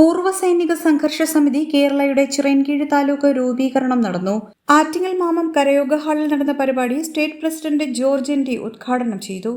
പൂർവ സൈനിക സംഘർഷ സമിതി കേരളയുടെ ചിറയൻകീഴ് താലൂക്ക് രൂപീകരണം നടന്നു. ആറ്റിങ്ങൽ മാമം കരയോഗ ഹാളിൽ നടന്ന പരിപാടി state president George N T ഉദ്ഘാടനം ചെയ്തു.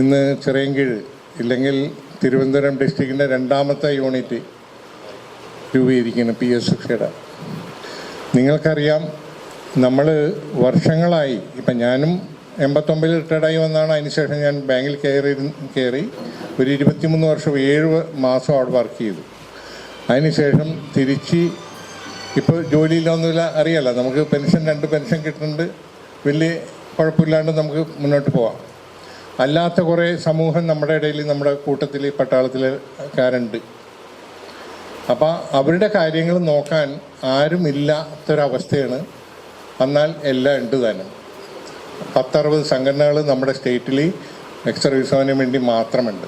ഇന്ന് ചിറയൻകീഴ് ഇല്ലെങ്കിൽ തിരുവനന്തപുരം ഡിസ്ട്രിക്റ്റിന്റെ രണ്ടാമത്തെ യൂണിറ്റ് രൂപീകരിക്കുന്നു പി എസ് സിയുടെ നിങ്ങൾക്കറിയാം നമ്മൾ വർഷങ്ങളായി ഇപ്പം ഞാനും എൺപത്തൊമ്പതിൽ റിട്ടയർഡായി വന്നാണ്. അതിനുശേഷം ഞാൻ ബാങ്കിൽ കയറി കയറി ഒരു ഇരുപത്തിമൂന്ന് വർഷം ഏഴ് മാസം അവിടെ വർക്ക് ചെയ്തു. അതിനുശേഷം തിരിച്ച് ഇപ്പോൾ ജോലിയിലൊന്നുമില്ല അറിയാലോ നമുക്ക് പെൻഷൻ രണ്ട് പെൻഷൻ കിട്ടുന്നുണ്ട്. വലിയ കുഴപ്പമില്ലാണ്ട് നമുക്ക് മുന്നോട്ട് പോവാം. അല്ലാത്ത കുറേ സമൂഹം നമ്മുടെ ഇടയിൽ നമ്മുടെ കൂട്ടത്തിൽ പട്ടാളത്തിൽക്കാരുണ്ട് അപ്പോൾ അവരുടെ കാര്യങ്ങൾ നോക്കാൻ ആരും ആരുമില്ലാത്തൊരവസ്ഥയാണ് എന്നാൽ എല്ലാം ഉണ്ട് തന്നെ. പത്തറുപത് സംഘടനകൾ നമ്മുടെ സ്റ്റേറ്റിൽ എക്സ് സർവീസവന് വേണ്ടി മാത്രമുണ്ട്.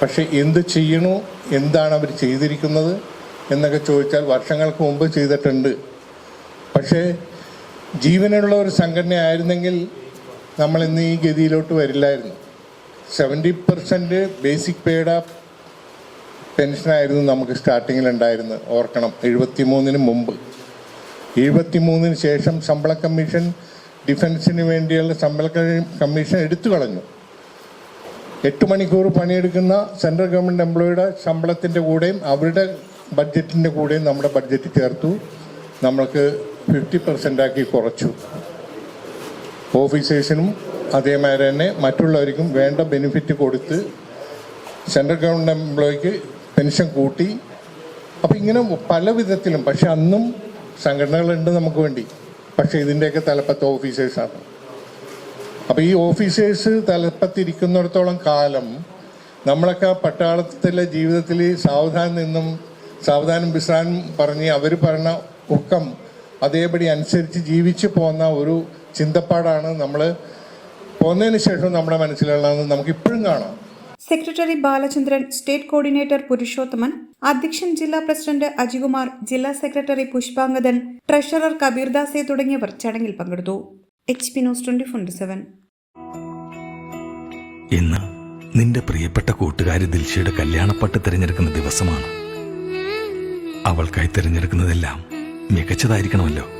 പക്ഷെ എന്ത് ചെയ്യണു എന്താണ് അവർ ചെയ്തിരിക്കുന്നത് എന്നൊക്കെ ചോദിച്ചാൽ വർഷങ്ങൾക്ക് മുമ്പ് ചെയ്തിട്ടുണ്ട്. പക്ഷേ ജീവനുള്ള ഒരു സംഘടന ആയിരുന്നെങ്കിൽ നമ്മൾ ഇന്ന് ഈ ഗതിയിലോട്ട് വരില്ലായിരുന്നു. സെവന്റി പെർസെന്റ് ബേസിക് പേയുടെ പെൻഷനായിരുന്നു നമുക്ക് സ്റ്റാർട്ടിങ്ങിൽ ഉണ്ടായിരുന്നത്. ഓർക്കണം എഴുപത്തി മൂന്നിന് മുമ്പ്. എഴുപത്തി മൂന്നിന് ശേഷം ശമ്പള കമ്മീഷൻ ഡിഫൻസിന് വേണ്ടിയുള്ള ശമ്പള കമ്മീഷൻ എടുത്തു കളഞ്ഞു. എട്ട് മണിക്കൂർ പണിയെടുക്കുന്ന സെൻട്രൽ ഗവൺമെന്റ് എംപ്ലോയിയുടെ ശമ്പളത്തിന്റെ കൂടെയും അവരുടെ ബഡ്ജറ്റിന്റെ കൂടെയും നമ്മുടെ ബഡ്ജറ്റ് ചേർത്തു. നമ്മൾക്ക് ഫിഫ്റ്റി പെർസെന്റ് ആക്കി കുറച്ചു. ഓഫീസേഴ്സിനും അതേമാതിരി തന്നെ മറ്റുള്ളവർക്കും വേണ്ട ബെനിഫിറ്റ് കൊടുത്ത് സെൻട്രൽ ഗവൺമെന്റ് എംപ്ലോയിക്ക് പെൻഷൻ കൂട്ടി. അപ്പം ഇങ്ങനെ പല വിധത്തിലും പക്ഷെ അന്നും സംഘടനകളുണ്ട് നമുക്ക് വേണ്ടി. പക്ഷെ ഇതിന്റെയൊക്കെ തലപ്പത്ത് ഓഫീസേഴ്സാണ് അപ്പോൾ ഈ ഓഫീസേഴ്സ് തലപ്പത്തിരിക്കുന്നിടത്തോളം കാലം നമ്മളൊക്കെ ആ പട്ടാളത്തിലെ ജീവിതത്തിൽ സാവധാനം നിന്നും സാവധാനം വിശ്രാമം പറഞ്ഞ് അവർ പറഞ്ഞ ഒക്കം അതേപടി അനുസരിച്ച് ജീവിച്ചു പോന്ന ഒരു ചിന്തപ്പാടാണ് നമ്മൾ പോന്നതിന് ശേഷം നമ്മുടെ മനസ്സിലുള്ളതെന്ന് നമുക്ക് ഇപ്പോഴും കാണാം. Secretary Balachandran state coordinator Purushothaman അധ്യക്ഷൻ ജില്ലാ പ്രസിഡന്റ് അജികുമാർ ജില്ലാ സെക്രട്ടറി പുഷ്പാങ്കദൻ ട്രഷറർ കബീർദാസെ തുടങ്ങിയവർ ചടങ്ങിൽ പങ്കെടുത്തു. H P news twenty four seven. ഇന്ന് നിന്റെ പ്രിയപ്പെട്ട കൂട്ടുകാരി ദിൽഷയുടെ കല്യാണപ്പട്ട് തിരഞ്ഞെടുക്കുന്ന ദിവസമാണ്. അവൾക്കായി തിരഞ്ഞെടുക്കുന്നതെല്ലാം മികച്ചതായിരിക്കണമല്ലോ.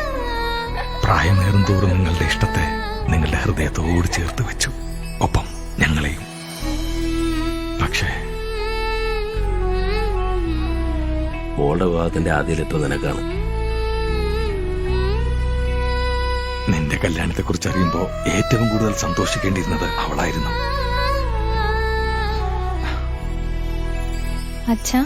പ്രായമേറും തോറും നിങ്ങളുടെ ഇഷ്ടത്തെ നിങ്ങളുടെ ഹൃദയത്തോട് ചേർത്ത് വെച്ചു. ഒപ്പം ഞങ്ങളെയും. പക്ഷേ മോളുടെ വിവാഹത്തിന്റെ ആദ്യലെത്തും നിനക്കാണ്. നിന്റെ കല്യാണത്തെ കുറിച്ച് അറിയുമ്പോ ഏറ്റവും കൂടുതൽ സന്തോഷിക്കേണ്ടിയിരുന്നത് അവളായിരുന്നു. അച്ഛാ